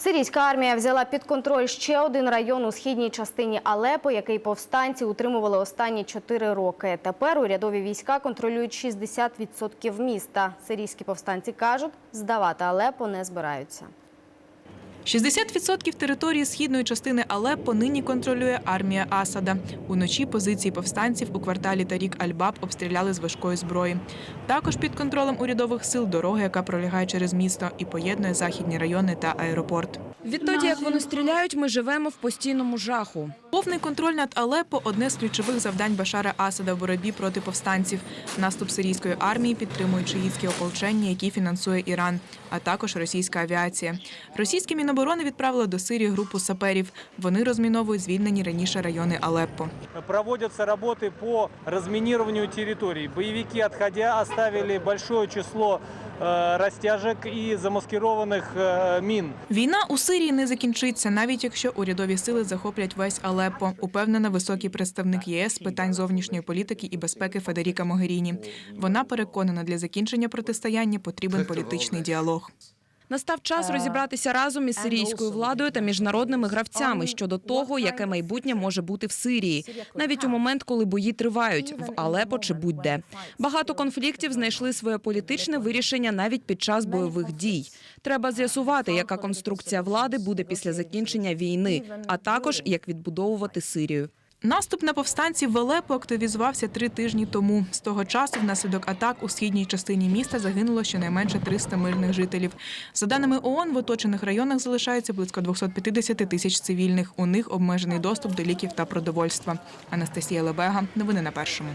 Сирійська армія взяла під контроль ще один район у східній частині Алепо, який повстанці утримували останні чотири роки. Тепер урядові війська контролюють 60% міста. Сирійські повстанці кажуть, здавати Алепо не збираються. 60% території східної частини Алеппо нині контролює армія Асада. Уночі позиції повстанців у кварталі Тарік Альбаб обстріляли з важкої зброї. Також під контролем урядових сил дорога, яка пролягає через місто і поєднує західні райони та аеропорт. Відтоді, як вони стріляють, ми живемо в постійному жаху. Повний контроль над Алеппо – одне з ключових завдань Башара Асада в боротьбі проти повстанців. Наступ сирійської армії підтримують шиїтські ополчення, які фінансує Іран, а також російська авіація. Російське Міноборони відправило до Сирії групу саперів. Вони розміновують звільнені раніше райони Алеппо. Проводятся работы по разминированию территорий. Боевики, отходя, оставили большое число э, растяжек и замаскированных э, мин. Війна у Сирії не закінчиться, навіть якщо урядові сили захоплять весь Алеппо, упевнена високий представник ЄС з питань зовнішньої політики і безпеки Федеріка Могеріні. Вона переконана, для закінчення протистояння потрібен політичний діалог. Настав час розібратися разом із сирійською владою та міжнародними гравцями щодо того, яке майбутнє може бути в Сирії, навіть у момент, коли бої тривають в Алепо чи будь-де. Багато конфліктів знайшли своє політичне вирішення навіть під час бойових дій. Треба з'ясувати, яка конструкція влади буде після закінчення війни, а також як відбудовувати Сирію. Наступ на повстанців в Алепо активізувався три тижні тому. З того часу внаслідок атак у східній частині міста загинуло щонайменше 300 мирних жителів. За даними ООН, в оточених районах залишається близько 250 тисяч цивільних. У них обмежений доступ до ліків та продовольства. Анастасія Лебега. Новини на першому.